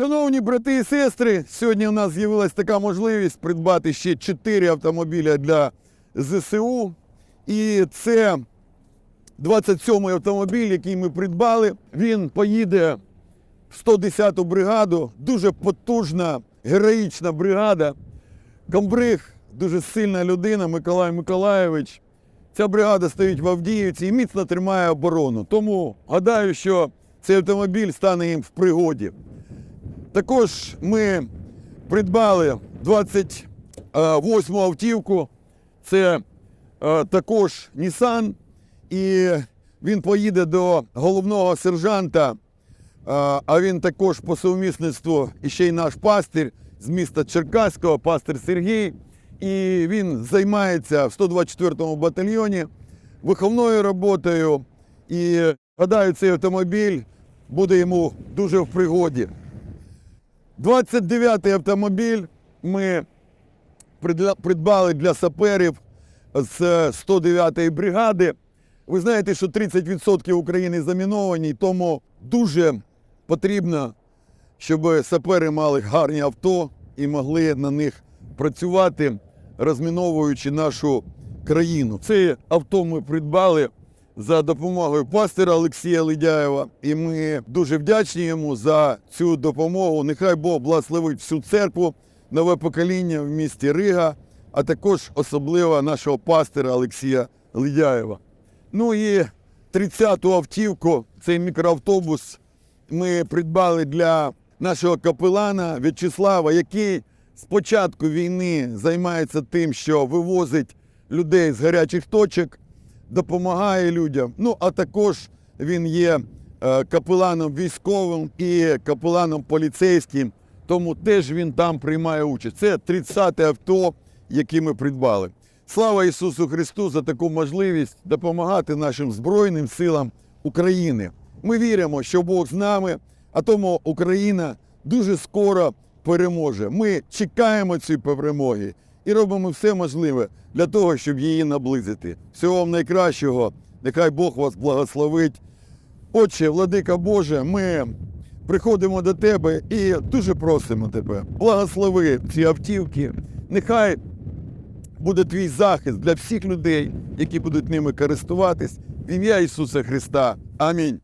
Шановні брати і сестри, сьогодні у нас з'явилася така можливість придбати ще 4 автомобіля для ЗСУ. І це 27-й автомобіль, який ми придбали. Він поїде в 110-ту бригаду. Дуже потужна, героїчна бригада. Комбриг дуже сильна людина, Миколай Миколаєвич. Ця бригада стоїть в Авдіївці і міцно тримає оборону. Тому гадаю, що цей автомобіль стане їм в пригоді. Також ми придбали 28 автівку. Це е, також Nissan. І він поїде до головного сержанта. е, А він також по сумісництву ще й наш пастир з міста Черкаського, пастир Сергій. І він займається в 124-му батальйоні виховною роботою. І гадаю, цей автомобіль буде йому дуже в пригоді. 29-й автомобіль ми придбали для саперів з 109-ї бригади. Ви знаєте, що 30% України заміновані, тому дуже потрібно, щоб сапери мали гарні авто і могли на них працювати, розміновуючи нашу країну. Це авто ми придбали за допомогою пастора Олексія Лидяєва. І ми дуже вдячні йому за цю допомогу. Нехай Бог благословить всю церкву, нове покоління в місті Рига, а також особливо нашого пастора Олексія Лидяєва. Ну і 30-ту автівку, цей мікроавтобус, ми придбали для нашого капелана В'ячеслава, який з початку війни займається тим, що вивозить людей з гарячих точок, допомагає людям. Ну, а також він є е, капеланом військовим і капеланом поліцейським, тому теж він там приймає участь. Це 30-те авто, яке ми придбали. Слава Ісусу Христу за таку можливість допомагати нашим Збройним силам України. Ми віримо, що Бог з нами, а тому Україна дуже скоро переможе. Ми чекаємо цієї перемоги і робимо все можливе для того, щоб її наблизити. Всього вам найкращого. Нехай Бог вас благословить. Отче, владика Боже, ми приходимо до Тебе і дуже просимо Тебе, благослови ці автівки. Нехай буде твій захист для всіх людей, які будуть ними користуватись. В ім'я Ісуса Христа. Амінь.